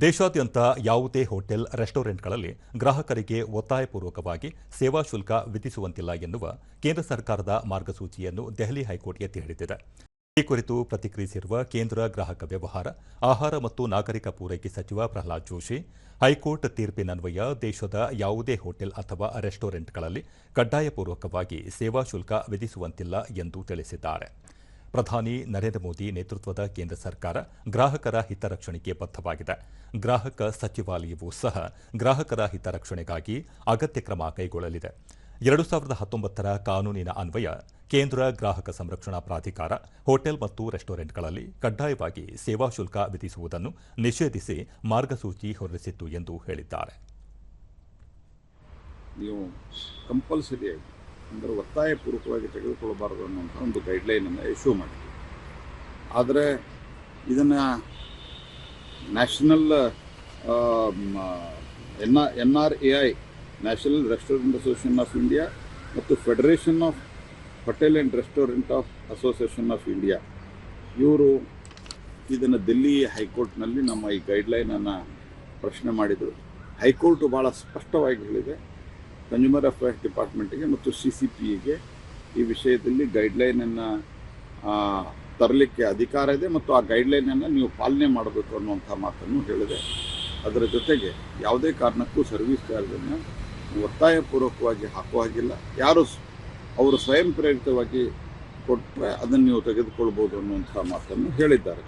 ದೇಶಾದ್ಯಂತ ಯಾವುದೇ ಹೋಟೆಲ್, ರೆಸ್ಟೋರೆಂಟ್ಗಳಲ್ಲಿ ಗ್ರಾಹಕರಿಗೆ ಒತ್ತಾಯಪೂರ್ವಕವಾಗಿ ಸೇವಾ ಶುಲ್ಕ ವಿಧಿಸುವಂತಿಲ್ಲ ಎನ್ನುವ ಕೇಂದ್ರ ಸರ್ಕಾರದ ಮಾರ್ಗಸೂಚಿಯನ್ನು ದೆಹಲಿ ಹೈಕೋರ್ಟ್ ಎತ್ತಿ ಹಿಡಿದಿದೆ. ಈ ಕುರಿತು ಪ್ರತಿಕ್ರಿಯಿಸಿರುವ ಕೇಂದ್ರ ಗ್ರಾಹಕ ವ್ಯವಹಾರ, ಆಹಾರ ಮತ್ತು ನಾಗರಿಕ ಪೂರೈಕೆ ಸಚಿವ ಪ್ರಹ್ಲಾದ್ ಜೋಶಿ, ಹೈಕೋರ್ಟ್ ತೀರ್ಪಿನನ್ವಯ ದೇಶದ ಯಾವುದೇ ಹೋಟೆಲ್ ಅಥವಾ ರೆಸ್ಟೋರೆಂಟ್ಗಳಲ್ಲಿ ಕಡ್ಡಾಯಪೂರ್ವಕವಾಗಿ ಸೇವಾ ಶುಲ್ಕ ವಿಧಿಸುವಂತಿಲ್ಲ ಎಂದು ತಿಳಿಸಿದ್ದಾರೆ. ಪ್ರಧಾನಿ ನರೇಂದ್ರ ಮೋದಿ ನೇತೃತ್ವದ ಕೇಂದ್ರ ಸರ್ಕಾರ ಗ್ರಾಹಕರ ಹಿತರಕ್ಷಣೆಗೆ ಬದ್ಧವಾಗಿದೆ. ಗ್ರಾಹಕ ಸಚಿವಾಲಯವೂ ಸಹ ಗ್ರಾಹಕರ ಹಿತರಕ್ಷಣೆಗಾಗಿ ಅಗತ್ಯ ಕ್ರಮ ಕೈಗೊಳ್ಳಲಿದೆ. ಎರಡು ಸಾವಿರದ ಹತ್ತೊಂಬತ್ತರ ಕಾನೂನಿನ ಅನ್ವಯ ಕೇಂದ್ರ ಗ್ರಾಹಕ ಸಂರಕ್ಷಣಾ ಪ್ರಾಧಿಕಾರ, ಹೋಟೆಲ್ ಮತ್ತು ರೆಸ್ಟೋರೆಂಟ್ಗಳಲ್ಲಿ ಕಡ್ಡಾಯವಾಗಿ ಸೇವಾ ಶುಲ್ಕ ವಿಧಿಸುವುದನ್ನು ನಿಷೇಧಿಸಿ ಮಾರ್ಗಸೂಚಿ ಹೊರಡಿಸಿತ್ತು ಎಂದು ಹೇಳಿದ್ದಾರೆ. ನೀವು ಕಂಪಲ್ಸರಿಯಾಗಿ ಅಂದರೆ ಒತ್ತಾಯಪೂರ್ವಕವಾಗಿ ತೆಗೆದುಕೊಳ್ಳಬಾರದು ಅನ್ನುವಂಥ ಒಂದು ಗೈಡ್ಲೈನನ್ನು ಇಶ್ಯೂ ಮಾಡಿದ್ವಿ. ಆದರೆ ಇದನ್ನು national N N R A I national restaurant association of India ಮತ್ತು federation of hotel and restaurant of association of India ಇವರು ಇದನ್ನು ದಿಲ್ಲಿ ಹೈಕೋರ್ಟ್ನಲ್ಲಿ ನಮ್ಮ ಈ ಗೈಡ್ಲೈನನ್ನು ಪ್ರಶ್ನೆ ಮಾಡಿದರು. ಹೈಕೋರ್ಟು ಭಾಳ ಸ್ಪಷ್ಟವಾಗಿ ಹೇಳಿದೆ ಕನ್ಸ್ಯೂಮರ್ ಅಫೇರ್ಸ್ ಡಿಪಾರ್ಟ್ಮೆಂಟಿಗೆ ಮತ್ತು ಸಿ ಸಿ ಪಿಗೆ ಈ ವಿಷಯದಲ್ಲಿ ಗೈಡ್ಲೈನನ್ನು ತರಲಿಕ್ಕೆ ಅಧಿಕಾರ ಇದೆ ಮತ್ತು ಆ ಗೈಡ್ಲೈನನ್ನು ನೀವು ಪಾಲನೆ ಮಾಡಬೇಕು ಅನ್ನುವಂಥ ಮಾತನ್ನು ಹೇಳಿದೆ. ಅದರ ಜೊತೆಗೆ ಯಾವುದೇ ಕಾರಣಕ್ಕೂ ಸರ್ವಿಸ್ ಚಾರ್ಜನ್ನು ಒತ್ತಾಯಪೂರ್ವಕವಾಗಿ ಹಾಕುವ ಹಾಗಿಲ್ಲ. ಯಾರು ಅವರು ಸ್ವಯಂ ಪ್ರೇರಿತವಾಗಿ ಕೊಟ್ಟರೆ ಅದನ್ನು ನೀವು ತೆಗೆದುಕೊಳ್ಬೋದು ಅನ್ನುವಂಥ ಮಾತನ್ನು ಹೇಳಿದ್ದಾರೆ.